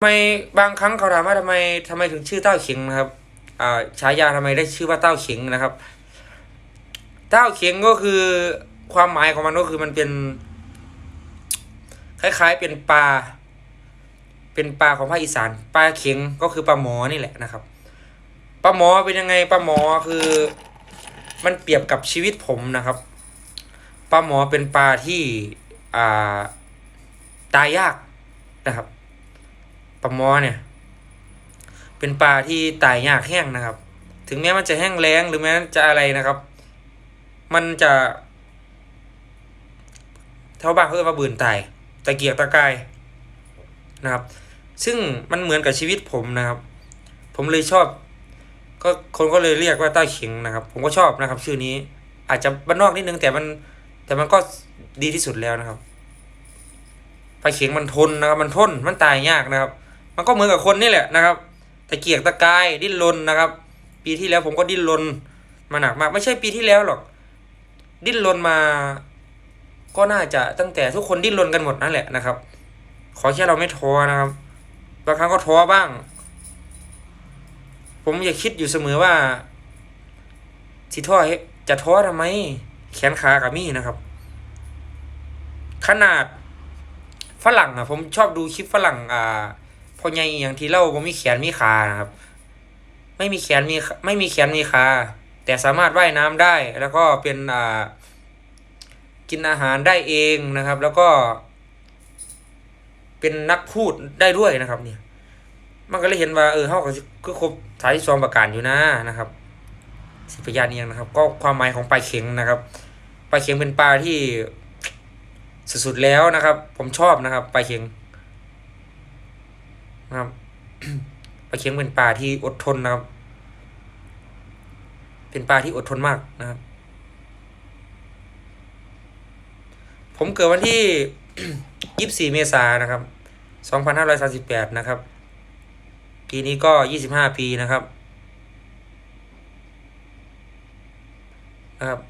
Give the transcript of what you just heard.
ทำไมบางครั้งเขาถามว่าทำไมทำไมถึงชื่อเต้าเข็งนะครับอ่าฉายาทำไมได้ชื่อว่าเต้าเข็งนะครับ เต้าเข็งก็คือความหมายของมันก็คือมันเป็น คล้ายๆเป็นปลา เป็นปลาของภาคอีสานปลาเข็งก็คือปลาหมอนี่แหละนะครับปลาหมอเป็นยังไงปลาหมอคือมันเปรียบกับชีวิตผมนะครับปลาหมอเป็นปลาที่อ่าตายยากนะครับ ลาหมอเนี่ย เป็นปลาที่ตายยากแห้งนะครับ ถึงแม้มันจะแห้งแล้งหรือแม้จะอะไรนะครับ มันจะเท่าบ้านเขาเรียกว่าบืนตายตะเกียกตะกายนะครับ ซึ่งมันเหมือนกับชีวิตผมนะครับ ผมเลยชอบ ก็คนก็เลยเรียกว่าใต้เข็งนะครับ ผมก็ชอบนะครับ ชื่อนี้อาจจะบ้านนอกนิดนึงแต่มัน แต่มันก็ดีที่สุดแล้วนะครับปลาเข็งมันทนนะครับ มันทนมันตายยากนะครับ มันก็เหมือนกับคนนี่แหละนะครับตะเกียกตะกายดิ้นรนนะครับ ปีที่แล้วผมก็ดิ้นรนมาหนักมากไม่ใช่ปีที่แล้วหรอก ดิ้นรนมา ก็น่าจะตั้งแต่ทุกคนดิ้นรนกันหมดนั่นแหละนะครับ ขอแค่เราไม่ท้อนะครับบางครั้งก็ท้อบ้าง ผมอยากคิดอยู่เสมอว่าสิท้อจะท้อทำไม แขนขากับมี่นะครับ ขนาดฝรั่งอะผมชอบดูคลิปฝรั่งอ่า พอใหญ่อย่างที่เล่าผมมีแขนมีขานะครับ ไม่มีแขนมีไม่มีแขนมีขาแต่สามารถว่ายน้ำได้แล้วก็เป็นอ่ากินอาหารได้เองนะครับ แล้วก็ เป็นนักพูดได้ด้วยนะครับ เนี่ย มันก็เลยเห็นว่าเออเขาก็ก็ครบสายที่สองประการอยู่นะนะครับ สิพยานเอียงนะครับ ก็ความหมายของปลาเข็งนะครับปลาเข็งเป็นปลาที่สุดๆแล้วนะครับ ผมชอบนะครับปลาเข็ง นะครับปลาเข็งเป็นปลาที่อดทนนะครับ เป็นปลาที่อดทนมากนะครับ ผมเกิดวันที่ยี่สิบสี่เมษายนนะครับสองพันห้าร้อยสาสิบแปดนะครับ ปีนี้ก็ยี่สิบห้าปีนะครับนะครับ